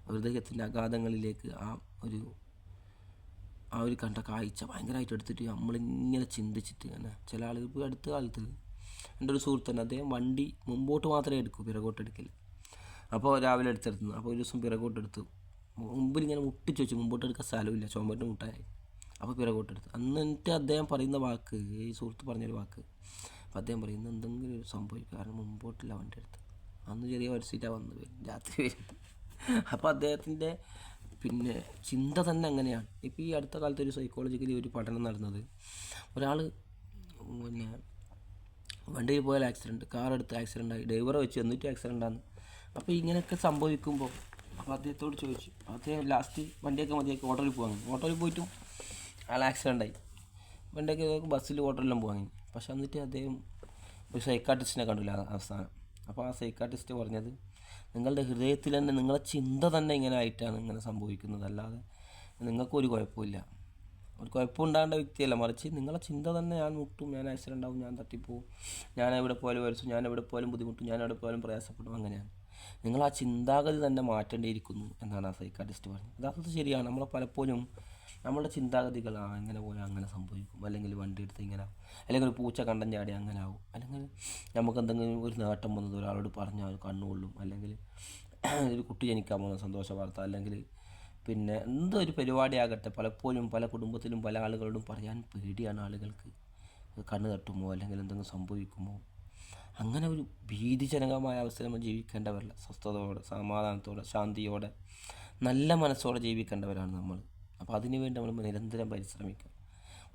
ഹൃദയത്തിന്റെ അഗാധങ്ങളിലേക്ക് ആ ഒരു ആ ഒരു കണ്ട കാഴ്ച ഭയങ്കരമായിട്ട് എടുത്തിട്ട് നമ്മളിങ്ങനെ ചിന്തിച്ചിട്ട് ഇങ്ങനെ ചില ആളുകൾ ഇപ്പോൾ അടുത്ത കാലത്ത് എന്റെ ഒരു സുഹൃത്തുണ്ട് അദ്ദേഹം വണ്ടി മുമ്പോട്ട് മാത്രമേ എടുക്കൂ പിറകോട്ട് എടുക്കില്ല അപ്പോൾ രാവിലെ എടുത്തെടുത്തു അപ്പോൾ ഒരു ദിവസം പിറകോട്ട് എടുത്തു. മുമ്പിൽ ഇങ്ങനെ മുട്ടിച്ച് വെച്ചു. മുമ്പോട്ട് എടുക്കാൻ സ്ഥലമില്ല ചുമട്ട് മുട്ടാനായി അപ്പോൾ പിറകോട്ട് എടുത്തു. അന്ന് എന്നിട്ട് അദ്ദേഹം പറയുന്ന വാക്ക് ഈ സുഹൃത്ത് പറഞ്ഞൊരു വാക്ക്. അപ്പോൾ അദ്ദേഹം പറയുന്നത് എന്തെങ്കിലും ഒരു സംഭവിക്കും കാരണം മുമ്പോട്ടില്ല വണ്ടി എടുത്ത്. അന്ന് ചെറിയ വരച്ചിട്ടാണ് വന്നത് വരും രാത്രി വരും അപ്പോൾ അദ്ദേഹത്തിന്റെ പിന്നെ ചിന്ത തന്നെ അങ്ങനെയാണ്. ഇപ്പോൾ ഈ അടുത്ത കാലത്ത് ഒരു സൈക്കോളജിക്കലി ഒരു പഠനം നടന്നത്. ഒരാൾ പിന്നെ വണ്ടിയിൽ പോയാൽ ആക്സിഡന്റ് കാർ എടുത്ത് ആക്സിഡന്റ് ആയി ഡ്രൈവറെ വെച്ച് എന്നിട്ട് ആക്സിഡന്റ് ആണ് അപ്പോൾ ഇങ്ങനെയൊക്കെ സംഭവിക്കുമ്പോൾ അപ്പോൾ അദ്ദേഹത്തോട് ചോദിച്ചു. അദ്ദേഹം ലാസ്റ്റ് വണ്ടിയൊക്കെ മതിയാക്കി ഓട്ടോയിൽ പോകാൻ ഓട്ടോയിൽ പോയിട്ടും ആൾ ആക്സിഡന്റ് ആയി. വണ്ടിയൊക്കെ ബസ്സിൽ ഓട്ടോയിലും പോകാൻ പക്ഷെ എന്നിട്ട് അദ്ദേഹം ഒരു സൈക്കാട്രിസ്റ്റിനെ കണ്ടില്ല അവസാനം. അപ്പോൾ ആ സൈക്കാട്രിസ്റ്റ് പറഞ്ഞത് നിങ്ങളുടെ ഹൃദയത്തിൽ തന്നെ നിങ്ങളുടെ ചിന്ത തന്നെ ഇങ്ങനെ ആയിട്ടാണ് ഇങ്ങനെ സംഭവിക്കുന്നത്. അല്ലാതെ നിങ്ങൾക്കൊരു കുഴപ്പമില്ല ഒരു കുഴപ്പമുണ്ടാകേണ്ട വ്യക്തിയല്ല. മറിച്ച് നിങ്ങളെ ചിന്ത തന്നെ ഞാൻ മുട്ടും ഞാൻ ആക്സിഡന്റ് ആവും ഞാൻ തട്ടിപ്പോവും ഞാൻ എവിടെ പോയാലും വരച്ചു ഞാൻ എവിടെ പോയാലും ബുദ്ധിമുട്ടും ഞാൻ എവിടെ പോയാലും പ്രയാസപ്പെടും. അങ്ങനെയാണ്. നിങ്ങൾ ആ ചിന്താഗതി തന്നെ മാറ്റേണ്ടിയിരിക്കുന്നു എന്നാണ് ആ സൈക്കാട്ടിസ്റ്റ് പറഞ്ഞത്. യഥാർത്ഥത്തിൽ ശരിയാണ്. നമ്മളെ പലപ്പോഴും നമ്മുടെ ചിന്താഗതികൾ ആ എങ്ങനെ പോയാൽ അങ്ങനെ സംഭവിക്കും. അല്ലെങ്കിൽ വണ്ടി എടുത്ത് ഇങ്ങനെ അല്ലെങ്കിൽ ഒരു പൂച്ച കണ്ടം ചാടി അങ്ങനെ ആവും. അല്ലെങ്കിൽ നമുക്ക് എന്തെങ്കിലും ഒരു നേട്ടം വന്നത് ഒരാളോട് പറഞ്ഞാൽ കണ്ണുകൊള്ളും. അല്ലെങ്കിൽ ഒരു കുട്ടി ജനിക്കാൻ പോകുന്ന സന്തോഷ വാർത്ത അല്ലെങ്കിൽ പിന്നെ എന്തൊരു പരിപാടിയാകട്ടെ. പലപ്പോഴും പല കുടുംബത്തിലും പല ആളുകളോടും പറയാൻ പേടിയാണ് ആളുകൾക്ക്. കണ്ണ് തട്ടുമോ അല്ലെങ്കിൽ എന്തെങ്കിലും സംഭവിക്കുമോ? അങ്ങനെ ഒരു ഭീതിജനകമായ അവസ്ഥ നമ്മൾ ജീവിക്കേണ്ടവരല്ല. സ്വസ്ഥതയോടെ സമാധാനത്തോടെ ശാന്തിയോടെ നല്ല മനസ്സോടെ ജീവിക്കേണ്ടവരാണ് നമ്മൾ. അപ്പോൾ അതിനുവേണ്ടി നമ്മൾ നിരന്തരം പരിശ്രമിക്കുക.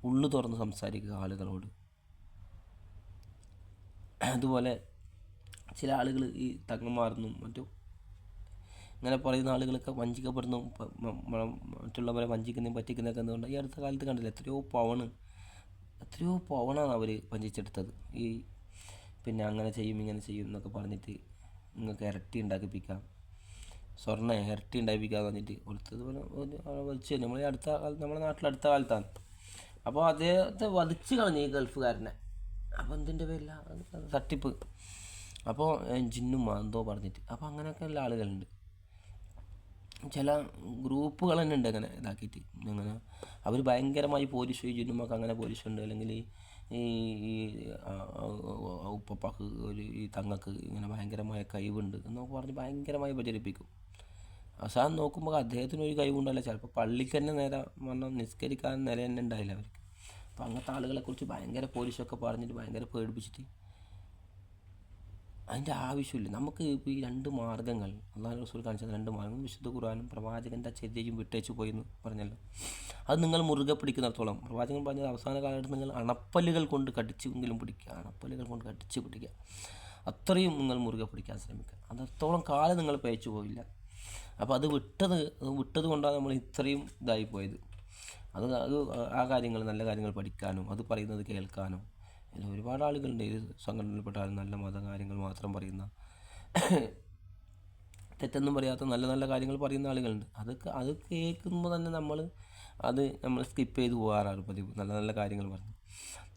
ഉള്ളു തുറന്ന് സംസാരിക്കുക ആളുകളോട്. അതുപോലെ ചില ആളുകൾ ഈ തങ്ങന്മാർന്നും മറ്റും ഇങ്ങനെ പറയുന്ന ആളുകളൊക്കെ വഞ്ചിക്കപ്പെടുന്നു. മറ്റുള്ളവരെ വഞ്ചിക്കുന്നതും പറ്റിക്കുന്നതൊക്കെ എന്തുകൊണ്ട്? ഈ അടുത്ത കാലത്ത് കണ്ടില്ല എത്രയോ പവണ് എത്രയോ പവണാണ് അവർ വഞ്ചിച്ചെടുത്തത്. ഈ പിന്നെ അങ്ങനെ ചെയ്യും ഇങ്ങനെ ചെയ്യും എന്നൊക്കെ പറഞ്ഞിട്ട് നിങ്ങൾക്ക് ഇരട്ടി ഉണ്ടാക്കിപ്പിക്കാം. സ്വർണ ഇരട്ടി ഉണ്ടാക്കിപ്പിക്കാൻ പറഞ്ഞിട്ട് കൊടുത്തത്. വലിച്ചു നമ്മൾ അടുത്ത കാലത്ത് നമ്മുടെ നാട്ടിൽ അടുത്ത കാലത്താണ്. അപ്പോൾ അദ്ദേഹത്തെ വധിച്ചു കളഞ്ഞു ഈ ഗൾഫുകാരനെ. അപ്പോൾ എന്തിന്റെ പേരില്ല തട്ടിപ്പ്. അപ്പോൾ ജിന്നും എന്തോ പറഞ്ഞിട്ട്. അപ്പോൾ അങ്ങനെയൊക്കെ ഉള്ള ആളുകളുണ്ട്. ചില ഗ്രൂപ്പുകൾ തന്നെ ഉണ്ട് അങ്ങനെ ഇതാക്കിയിട്ട്. അങ്ങനെ അവർ ഭയങ്കരമായി പോലീസ് ജിന്നുമൊക്കെ അങ്ങനെ പോലീസ് ഉണ്ട് അല്ലെങ്കിൽ ഈ ഈ ഉപ്പപ്പാക്ക് ഒരു ഈ തങ്ങക്ക് ഇങ്ങനെ ഭയങ്കരമായ കഴിവുണ്ട് എന്നൊക്കെ പറഞ്ഞ് ഭയങ്കരമായി പ്രചരിപ്പിക്കും. അവസാനം നോക്കുമ്പോൾ അദ്ദേഹത്തിന് ഒരു കഴിവുണ്ടല്ല ചിലപ്പോൾ പള്ളിക്ക് തന്നെ നേരെ വണ്ണം നിസ്കരിക്കാൻ നില തന്നെ ഉണ്ടായില്ല അവർക്ക്. അപ്പോൾ അങ്ങനത്തെ ആളുകളെക്കുറിച്ച് ഭയങ്കര പോലീസൊക്കെ പറഞ്ഞിട്ട് ഭയങ്കര പേടിപ്പിച്ചിട്ട് അതിന്റെ ആവശ്യമില്ല. നമുക്ക് ഇപ്പോൾ ഈ രണ്ട് മാർഗങ്ങൾ അള്ളാഹു റസൂൽ കാണിച്ച രണ്ട് മാർഗങ്ങൾ വിശുദ്ധ ഖുർആാനും പ്രവാചകന്റെ ചര്യയും വിട്ടേച്ചു പോയി എന്ന് പറഞ്ഞല്ലോ. അത് നിങ്ങൾ മുറുകെ പിടിക്കുന്നിടത്തോളം പ്രവാചകൻ പറഞ്ഞത് അവസാന കാലഘട്ടത്തിൽ നിങ്ങൾ അണപ്പല്ലുകൾ കൊണ്ട് കടിച്ചെങ്കിലും പിടിക്കുക അണപ്പല്ലുകൾ കൊണ്ട് കടിച്ച് പിടിക്കുക. അത്രയും നിങ്ങൾ മുറുകെ പിടിക്കാൻ ശ്രമിക്കുക. അതത്തോളം കാലം നിങ്ങൾ പേച്ചു പോയില്ല. അപ്പോൾ അത് വിട്ടത് വിട്ടത് കൊണ്ടാണ് നമ്മൾ ഇത്രയും ഇതായി പോയത്. അത് അത് ആ കാര്യങ്ങൾ നല്ല കാര്യങ്ങൾ പഠിക്കാനും അത് പറയുന്നത് കേൾക്കാനും അല്ല ഒരുപാട് ആളുകളുണ്ട്. ഏത് സംഘടനയിൽപ്പെട്ടാലും നല്ല മത കാര്യങ്ങൾ മാത്രം പറയുന്ന തെറ്റൊന്നും പറയാത്ത നല്ല നല്ല കാര്യങ്ങൾ പറയുന്ന ആളുകളുണ്ട്. അതൊക്കെ അത് കേൾക്കുമ്പോൾ തന്നെ നമ്മൾ അത് നമ്മൾ സ്കിപ്പ് ചെയ്ത് പോകാറാണ് പതിവ്. നല്ല നല്ല കാര്യങ്ങൾ പറഞ്ഞു.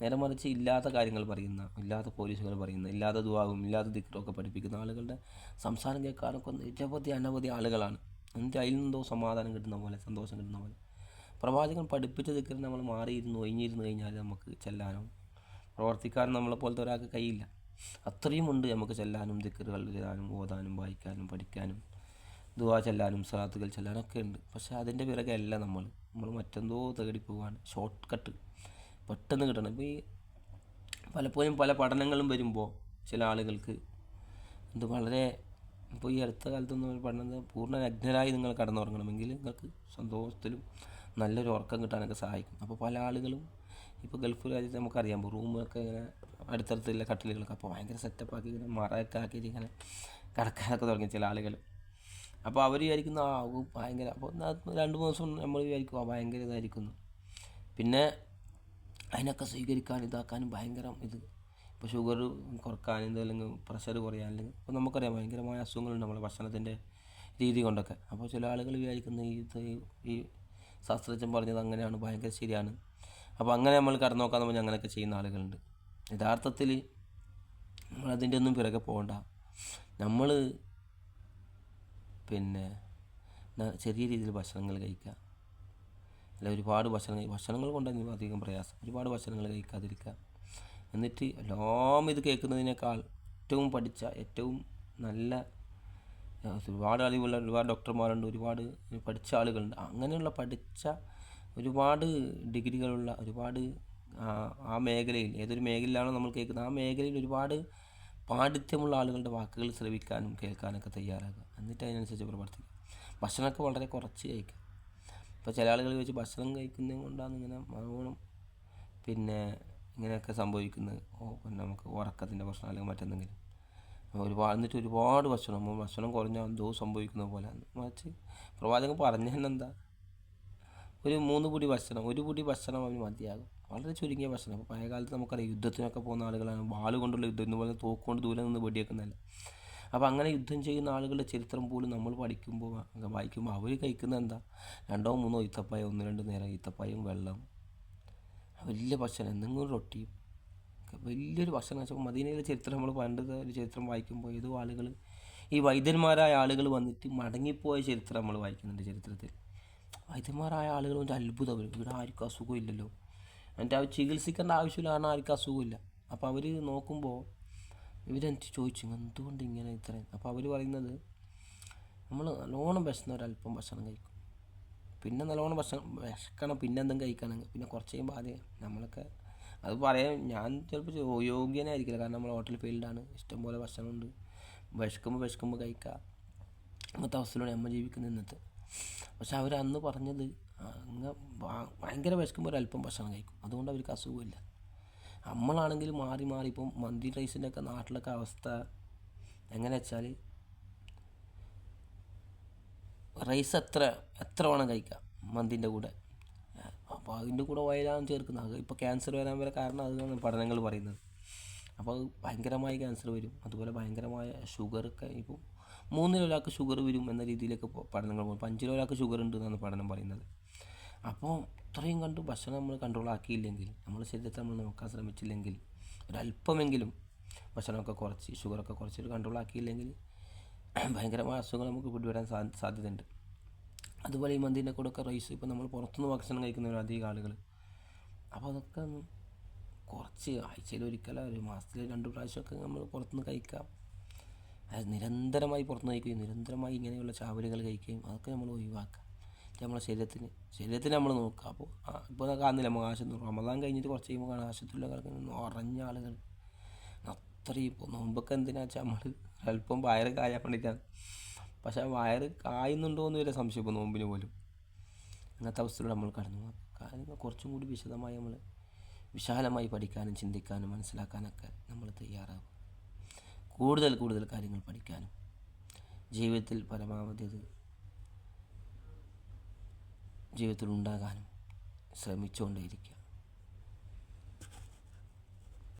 നേരെ മറിച്ച് ഇല്ലാത്ത കാര്യങ്ങൾ പറയുന്ന ഇല്ലാത്ത പോലീസുകൾ പറയുന്ന ഇല്ലാത്ത ദുവാവും ഇല്ലാത്ത ദിക്കറൊക്കെ പഠിപ്പിക്കുന്ന ആളുകളുടെ സംസാരം കേൾക്കാനൊക്കെ നിരവധി അനവധി ആളുകളാണ്. എന്നിട്ട് അതിൽ നിന്നോ സമാധാനം കിട്ടുന്ന പോലെ സന്തോഷം കിട്ടുന്ന പോലെ. പ്രവാചകൻ പഠിപ്പിച്ച ദിക്കറിന് നമ്മൾ മാറിയിരുന്നു ഒഴിഞ്ഞിരുന്നു കഴിഞ്ഞാൽ നമുക്ക് ചെല്ലാനോ പ്രവർത്തിക്കാനും നമ്മളെ പോലത്തെ ഒരാൾക്ക് കഴിയില്ല. അത്രയും ഉണ്ട് നമുക്ക് ചെല്ലാനും ദിക്കറുകൾ എഴുതാനും ഓതാനും വായിക്കാനും പഠിക്കാനും ദുവാ ചെല്ലാനും സലാത്തുകൾ ചെല്ലാനും ഒക്കെ ഉണ്ട്. പക്ഷേ അതിന്റെ പിറകെ അല്ല നമ്മൾ. നമ്മൾ മറ്റെന്തോ തേടി പോവാണ്. ഷോർട്ട് കട്ട് പെട്ടെന്ന് കിട്ടണം. ഇപ്പോൾ ഈ പലപ്പോഴും പല പഠനങ്ങളും വരുമ്പോൾ ചില ആളുകൾക്ക് ഇത് വളരെ ഇപ്പോൾ ഈ അടുത്ത കാലത്തൊന്നും പഠനത് പൂർണ നഗ്നരായി നിങ്ങൾ കടന്നുറങ്ങണമെങ്കിൽ നിങ്ങൾക്ക് സന്തോഷത്തിലും നല്ലൊരു ഉറക്കം കിട്ടാനൊക്കെ സഹായിക്കും. അപ്പോൾ പല ആളുകളും ഇപ്പോൾ ഗൾഫ് രാജ്യത്ത് നമുക്കറിയാം. റൂമൊക്കെ ഇങ്ങനെ അടുത്തടുത്തുള്ള കട്ടിലുകളൊക്കെ അപ്പോൾ ഭയങ്കര സെറ്റപ്പ് ആക്കി ഇങ്ങനെ മറയൊക്കെ ആക്കിയിട്ട് ഇങ്ങനെ കിടക്കാനൊക്കെ തുടങ്ങി ചില ആളുകൾ അപ്പോൾ അവർ വിചാരിക്കുന്ന ആ ഭയങ്കര അപ്പോൾ രണ്ട് മൂന്ന് ദിവസം നമ്മൾ വിചാരിക്കും ആ ഭയങ്കര ഇതായിരിക്കുന്നു. പിന്നെ അതിനൊക്കെ സ്വീകരിക്കാനും ഇതാക്കാനും ഭയങ്കര ഇത്. ഇപ്പോൾ ഷുഗർ കുറയ്ക്കാൻ അല്ലെങ്കിൽ പ്രഷർ കുറയാൻ അല്ലെങ്കിൽ ഇപ്പോൾ നമുക്കറിയാം ഭയങ്കരമായ അസുഖങ്ങളുണ്ട് നമ്മളെ ഭക്ഷണത്തിന്റെ രീതി കൊണ്ടൊക്കെ. അപ്പോൾ ചില ആളുകൾ വിചാരിക്കുന്ന ഈ ഈ ശാസ്ത്രജ്ഞൻ പറഞ്ഞത് അങ്ങനെയാണ് ഭയങ്കര ശരിയാണ്. അപ്പോൾ അങ്ങനെ നമ്മൾ കടന്നു നോക്കാൻ പറഞ്ഞാൽ അങ്ങനെയൊക്കെ ചെയ്യുന്ന ആളുകളുണ്ട്. യഥാർത്ഥത്തിൽ നമ്മൾ അതിന്റെ ഒന്നും പിറകെ പോകണ്ട. നമ്മൾ പിന്നെ ചെറിയ രീതിയിൽ ഭക്ഷണങ്ങൾ കഴിക്കുക. അല്ല ഒരുപാട് ഭക്ഷണം ഭക്ഷണങ്ങൾ കൊണ്ടാണ് അധികം പ്രയാസം. ഒരുപാട് ഭക്ഷണങ്ങൾ കഴിക്കാതിരിക്കുക. എന്നിട്ട് എല്ലാം ഇത് കേൾക്കുന്നതിനേക്കാൾ ഏറ്റവും പഠിച്ച ഏറ്റവും നല്ല ഒരുപാട് അറിവുള്ള ഒരുപാട് ഡോക്ടർമാരുണ്ട് ഒരുപാട് പഠിച്ച ആളുകളുണ്ട്. അങ്ങനെയുള്ള പഠിച്ച ഒരുപാട് ഡിഗ്രികളുള്ള ഒരുപാട് ആ, മേഖലയിൽ ഏതൊരു മേഖലയിലാണോ നമ്മൾ കേൾക്കുന്നത് ആ മേഖലയിൽ ഒരുപാട് പാണ്ഡിത്യമുള്ള ആളുകളുടെ വാക്കുകൾ ശ്രവിക്കാനും കേൾക്കാനൊക്കെ തയ്യാറാകുക. എന്നിട്ട് അതിനനുസരിച്ച് പ്രവർത്തിക്കുക. ഭക്ഷണമൊക്കെ വളരെ കുറച്ച് കഴിക്കുക. ഇപ്പോൾ ചില ആളുകൾ വെച്ച് ഭക്ഷണം കഴിക്കുന്നത് കൊണ്ടാണ് ഇങ്ങനെ നല്ലോണം പിന്നെ ഇങ്ങനെയൊക്കെ സംഭവിക്കുന്നത്? ഓ നമുക്ക് ഉറക്കത്തിന്റെ പ്രശ്നം അല്ലെങ്കിൽ മറ്റെന്തെങ്കിലും. ഒരുപാട് എന്നിട്ട് ഒരുപാട് ഭക്ഷണം ഭക്ഷണം കുറഞ്ഞാൽ എന്തോ സംഭവിക്കുന്ന പോലെ. മറിച്ച് പ്രവാചകൻ പറഞ്ഞതെന്താ ഒരു മൂന്ന് പൊടി ഭക്ഷണം ഒരു പൊടി ഭക്ഷണം അവന് മതിയാകും. വളരെ ചുരുങ്ങിയ ഭക്ഷണം. അപ്പോൾ പഴയ കാലത്ത് നമുക്കറിയാം യുദ്ധത്തിനൊക്കെ പോകുന്ന ആളുകളാണ് വാൾ കൊണ്ടുള്ള യുദ്ധം ഇതുപോലെ തോക്ക് കൊണ്ട് ദൂരെ നിന്ന് വെടിയേക്കുന്നതല്ല അപ്പോൾ അങ്ങനെ യുദ്ധം ചെയ്യുന്ന ആളുകളുടെ ചരിത്രം പോലും നമ്മൾ പഠിക്കുമ്പോൾ വായിക്കുമ്പോൾ അവർ കഴിക്കുന്നത് എന്താ? രണ്ടോ മൂന്നോ ഈത്തപ്പായ ഒന്ന് രണ്ട് നേരം ഈത്തപ്പായും വെള്ളം. വലിയ ഭക്ഷണം എന്തെങ്കിലും റൊട്ടിയും വലിയൊരു ഭക്ഷണം വെച്ചാൽ മദീനയിലെ ചരിത്രം നമ്മൾ പണ്ടത്തെ ഒരു ചരിത്രം വായിക്കുമ്പോൾ ഏതോ ആളുകൾ ഈ വൈദ്യന്മാരായ ആളുകൾ വന്നിട്ട് മടങ്ങിപ്പോയ ചരിത്രം നമ്മൾ വായിക്കുന്നുണ്ട് ചരിത്രത്തിൽ. വൈദ്യന്മാരായ ആളുകൾ ഒരു അത്ഭുതം. ഇവിടെ ആർക്കും അസുഖമില്ലല്ലോ. എന്നിട്ട് അവർ ചികിത്സിക്കേണ്ട ആവശ്യമില്ല കാരണം ആർക്കും അസുഖമില്ല. അപ്പോൾ അവർ നോക്കുമ്പോൾ ഇവരെനിക്ക് ചോദിച്ചു? എന്തുകൊണ്ട് ഇങ്ങനെ ഇത്രയും? അപ്പോൾ അവർ പറയുന്നത് നമ്മൾ നല്ലോണം വിശന്ന ഒരല്പം ഭക്ഷണം കഴിക്കും. പിന്നെ നല്ലോണം ഭക്ഷണം വിശക്കണം പിന്നെ എന്തെങ്കിലും കഴിക്കണം. പിന്നെ കുറച്ച് കഴിയുമ്പോൾ ആദ്യം നമ്മളൊക്കെ അത് പറയാൻ ഞാൻ ചിലപ്പോൾ യോഗ്യനായിരിക്കില്ല. കാരണം നമ്മൾ ഹോട്ടൽ ഫീൽഡാണ്. ഇഷ്ടംപോലെ ഭക്ഷണമുണ്ട്. വിശക്കുമ്പോൾ വിശക്കുമ്പോൾ കഴിക്കുക അങ്ങനത്തെ അവസ്ഥയിലൂടെ നമ്മൾ ജീവിക്കുന്നത് ഇന്നത്തെ. പക്ഷെ അവർ അന്ന് പറഞ്ഞത് അങ്ങ് ഭയങ്കര വിശക്കുമ്പോൾ ഒരല്പം ഭക്ഷണം കഴിക്കും. അതുകൊണ്ട് അവർക്ക് അസുഖമില്ല. നമ്മളാണെങ്കിൽ മാറി മാറി ഇപ്പം മന്തി റൈസിന്റെ ഒക്കെ നാട്ടിലൊക്കെ അവസ്ഥ എങ്ങനെ വെച്ചാൽ റൈസ് എത്ര എത്ര വേണം കഴിക്കാം മന്തിന്റെ കൂടെ? അപ്പോൾ അതിന്റെ കൂടെ ഓയിലാണ് ചേർക്കുന്നത്. അത് ഇപ്പോൾ ക്യാൻസർ വരാൻ വരെ കാരണം അതാണ് പഠനങ്ങൾ പറയുന്നത്. അപ്പോൾ അത് ഭയങ്കരമായി ക്യാൻസർ വരും. അതുപോലെ ഭയങ്കരമായ ഷുഗറൊക്കെ ഇപ്പോൾ മൂന്നിൽ ഒരാൾക്ക് ഷുഗർ വരും എന്ന രീതിയിലേക്ക് പഠനങ്ങൾ പോകും അഞ്ചിൽ ഒരാൾക്ക് ഷുഗർ ഉണ്ട് എന്നാണ് പഠനം പറയുന്നത്. അപ്പോൾ ഇത്രയും കണ്ടു ഭക്ഷണം നമ്മൾ കൺട്രോൾ ആക്കിയില്ലെങ്കിൽ നമ്മുടെ ശരീരത്തെ നമ്മൾ നോക്കാൻ ശ്രമിച്ചില്ലെങ്കിൽ ഒരല്പമെങ്കിലും ഭക്ഷണമൊക്കെ കുറച്ച് ഷുഗറൊക്കെ കുറച്ച് കൺട്രോൾ ആക്കിയില്ലെങ്കിൽ ഭയങ്കരമായ അസുഖങ്ങൾ നമുക്ക് പിടിപെടാൻ സാ സാധ്യതയുണ്ട്. അതുപോലെ ഈ മന്തിന്റെ കൂടെ ഒക്കെ റൈസ് ഇപ്പോൾ നമ്മൾ പുറത്തുനിന്ന് ഭക്ഷണം കഴിക്കുന്നവർ അധികം ആളുകൾ അപ്പോൾ അതൊക്കെ ഒന്ന് കുറച്ച് ആഴ്ചയിൽ ഒരിക്കലോ ഒരു മാസത്തിൽ രണ്ട് പ്രാവശ്യമൊക്കെ നമ്മൾ പുറത്തുനിന്ന് കഴിക്കാം. അത് നിരന്തരമായി പുറത്ത് കഴിക്കുകയും നിരന്തരമായി ഇങ്ങനെയുള്ള ചാവലുകൾ കഴിക്കുകയും അതൊക്കെ നമ്മൾ ഒഴിവാക്കുക. നമ്മളെ ശരീരത്തിന് ശരീരത്തിന് നമ്മൾ നോക്കുക. അപ്പോൾ ഇപ്പോൾ കാണുന്നില്ല നമ്മൾ ആശുപത്രി റമദാൻ കഴിഞ്ഞിട്ട് കുറച്ച് കഴിയുമ്പോൾ കാണാം. ആശുപത്രിയിലൊക്കെ കിടക്കുന്ന ഉറഞ്ഞ ആളുകൾ. അത്രയും ഇപ്പോൾ നോമ്പൊക്കെ എന്തിനാ വെച്ചാൽ നമ്മൾ അല്പം വയറ് കായാൻ വേണ്ടിയിട്ടാണ് പക്ഷേ വയറ് കായുന്നുണ്ടോ എന്ന് വരെ സംശയം ഇപ്പോൾ നോമ്പിന് പോലും. അങ്ങനത്തെ അവസ്ഥയിലൂടെ നമ്മൾ കടന്നു കാര്യങ്ങൾ കുറച്ചും കൂടി വിശദമായി നമ്മൾ വിശാലമായി പഠിക്കാനും ചിന്തിക്കാനും മനസ്സിലാക്കാനൊക്കെ നമ്മൾ തയ്യാറാവും കൂടുതൽ കൂടുതൽ കാര്യങ്ങൾ പഠിക്കാനും ജീവിതത്തിൽ പരമാവധി അത് ജീവിതത്തിൽ ഉണ്ടാകാനും ശ്രമിച്ചുകൊണ്ടേയിരിക്കുക